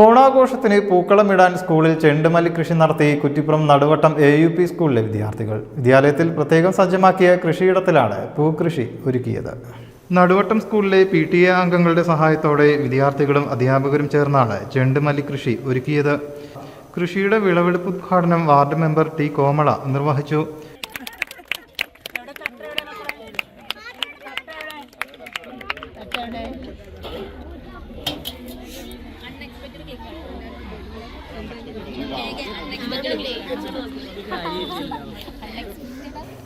ഓണാഘോഷത്തിന് പൂക്കളമിടാൻ സ്കൂളിൽ ചെണ്ടുമല്ലി കൃഷി നടത്തി Kuttippuram Naduvattam A U P സ്കൂളിലെ വിദ്യാർത്ഥികൾ. വിദ്യാലയത്തിൽ പ്രത്യേകം സജ്ജമാക്കിയ കൃഷിയിടത്തിലാണ് പൂക്കൃഷി ഒരുക്കിയത്. നടുവട്ടം സ്കൂളിലെ പി ടി എ അംഗങ്ങളുടെ സഹായത്തോടെ വിദ്യാർത്ഥികളും അധ്യാപകരും ചേർന്നാണ് ചെണ്ടുമല്ലി കൃഷി ഒരുക്കിയത്. കൃഷിയുടെ വിളവെടുപ്പ് ഉദ്ഘാടനം വാർഡ് മെമ്പർ ടി കോമള നിർവഹിച്ചു.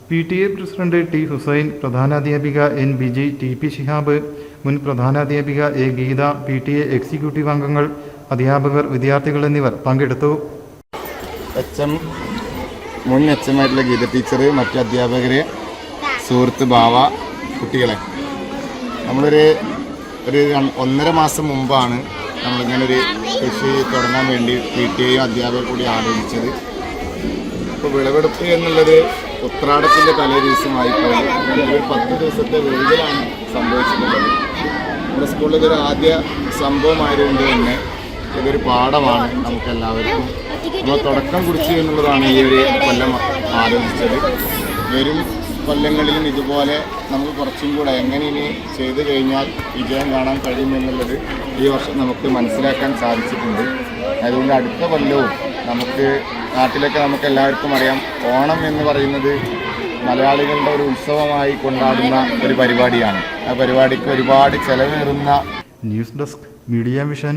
P T A president T Hussain പ്രധാനാധ്യാപിക N Biji T P Shihab മുൻ പ്രധാനാധ്യാപിക A Geetha P T A executive അംഗങ്ങൾ അധ്യാപകർ വിദ്യാർത്ഥികൾ എന്നിവർ പങ്കെടുത്തു. എച്ച് എം മുൻ എച്ച് എം ആയിട്ടുള്ള ഗീത ടീച്ചർ മറ്റു അധ്യാപകർ സുഹൃത്ത് ഭാവ കുട്ടികളെ. നമ്മളൊരു ഒരു ഒന്നര മാസം മുമ്പാണ് നമ്മളിങ്ങനെ ഒരു കൃഷി തുടങ്ങാൻ വേണ്ടി പി ടി എയും അധ്യാപകർ കൂടി ആലോചിച്ചത്. ഇപ്പോൾ വിളവെടുപ്പ് എന്നുള്ളത് ഉത്രാടത്തിന്റെ തലേ ദിവസമായിപ്പോയി. ഒരു പത്ത് ദിവസത്തെ വെയിലാണ് സംഭവിച്ചിട്ടുള്ളത്. നമ്മുടെ സ്കൂളിൽ ഇതൊരു ആദ്യ സംഭവമായതുകൊണ്ട് തന്നെ ഇതൊരു പാഠമാണ് നമുക്കെല്ലാവർക്കും. നമ്മൾ തുടക്കം കുറിച്ച് എന്നുള്ളതാണ് ഈ ഒരു കൊല്ലം ആലോചിച്ചത്. വരും കൊല്ലങ്ങളിലും ഇതുപോലെ നമുക്ക് കുറച്ചും കൂടെ എങ്ങനെ ഇനി ചെയ്തു കഴിഞ്ഞാൽ വിജയം കാണാൻ കഴിയുമെന്നുള്ളത് ഈ വർഷം നമുക്ക് മനസ്സിലാക്കാൻ സാധിച്ചിട്ടുണ്ട്. അതുകൊണ്ട് അടുത്ത കൊല്ലവും നമുക്ക് നാട്ടിലൊക്കെ നമുക്ക് എല്ലാവർക്കും അറിയാം ഓണം എന്ന് പറയുന്നത് മലയാളികളുടെ ഒരു ഉത്സവമായി കൊണ്ടാടുന്ന ഒരു പരിപാടിയാണ്. ആ പരിപാടിക്ക് ഒരുപാട് ചെലവേറുന്ന ന്യൂസ് ഡെസ്ക് മീഡിയ മിഷൻ